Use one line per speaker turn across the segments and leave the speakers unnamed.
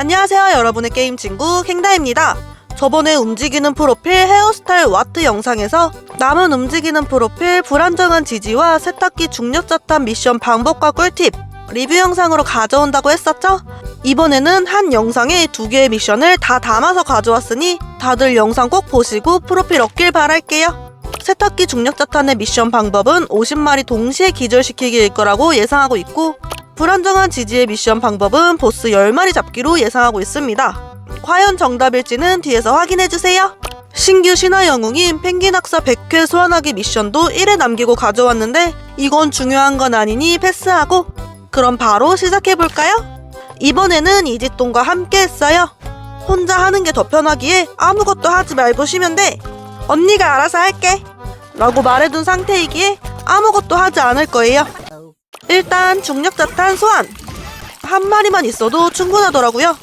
안녕하세요 여러분의 게임 친구 캥다입니다 저번에 움직이는 프로필 헤어스타일 와트 영상에서 남은 움직이는 프로필 불안정한 지지와 세탁기 중력자탄 미션 방법과 꿀팁 리뷰 영상으로 가져온다고 했었죠? 이번에는 한 영상에 두 개의 미션을 다 담아서 가져왔으니 다들 영상 꼭 보시고 프로필 얻길 바랄게요. 세탁기 중력자탄의 미션 방법은 50마리 동시에 기절시키기일 거라고 예상하고 있고 불안정한 지지의 미션 방법은 보스 10마리 잡기로 예상하고 있습니다. 과연 정답일지는 뒤에서 확인해주세요. 신규 신화 영웅인 펭귄 학사 100회 소환하기 미션도 1회 남기고 가져왔는데 이건 중요한 건 아니니 패스하고 그럼 바로 시작해볼까요? 이번에는 이지똥과 함께 했어요. 혼자 하는 게 더 편하기에 아무것도 하지 말고 쉬면 돼. 언니가 알아서 할게. 라고 말해둔 상태이기에 아무것도 하지 않을 거예요. 일단 중력자탄 소환. 한 마리만 있어도 충분하더라고요.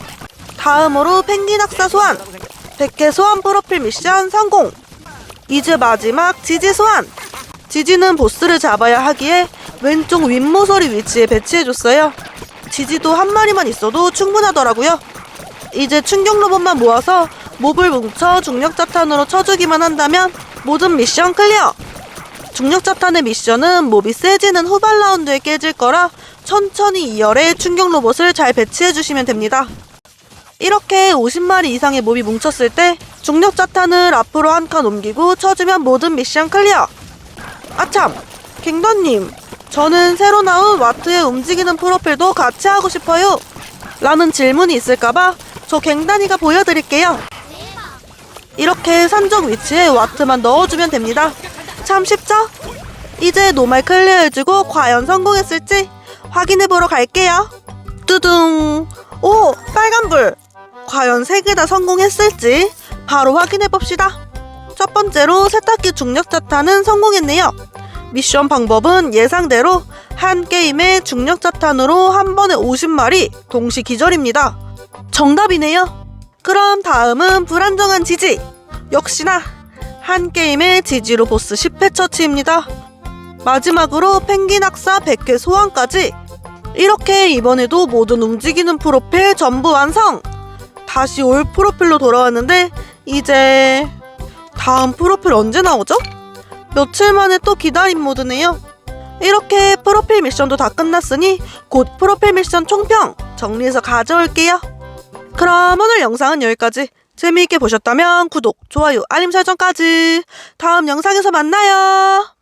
다음으로 펭귄 학사 소환. 100개 소환 프로필 미션 성공. 이제 마지막 지지 소환. 지지는 보스를 잡아야 하기에 왼쪽 윗모서리 위치에 배치해줬어요. 지지도 한 마리만 있어도 충분하더라고요. 이제 충격 로봇만 모아서 몹을 뭉쳐 중력자탄으로 쳐주기만 한다면 모든 미션 클리어! 중력자탄의 미션은 몹이 세지는 후반 라운드에 깨질 거라 천천히 2열에 충격 로봇을 잘 배치해 주시면 됩니다. 이렇게 50마리 이상의 몹이 뭉쳤을 때 중력 자탄을 앞으로 한 칸 옮기고 쳐주면 모든 미션 클리어! 아참! 갱더님, 저는 새로 나온 와트의 움직이는 프로필도 같이 하고 싶어요. 라는 질문이 있을까봐 저 갱단이가 보여드릴게요. 이렇게 산적 위치에 와트만 넣어주면 됩니다. 참 쉽죠? 이제 노말 클리어해주고 과연 성공했을지 확인해보러 갈게요. 뚜둥! 오! 빨간불! 과연 세 개 다 성공했을지 바로 확인해봅시다. 첫 번째로 세탁기 중력 자탄은 성공했네요. 미션 방법은 예상대로 한 게임에 중력 자탄으로 한 번에 50마리 동시 기절입니다. 정답이네요. 그럼 다음은 불안정한 지지. 역시나 한 게임에 지지로 보스 10회 처치입니다. 마지막으로 펭귄 학사 100회 소환까지. 이렇게 이번에도 모든 움직이는 프로필 전부 완성! 다시 올 프로필로 돌아왔는데 이제 다음 프로필 언제 나오죠? 며칠 만에 또 기다림 모드네요. 이렇게 프로필 미션도 다 끝났으니 곧 프로필 미션 총평 정리해서 가져올게요. 그럼 오늘 영상은 여기까지. 재미있게 보셨다면 구독, 좋아요, 알림 설정까지. 다음 영상에서 만나요.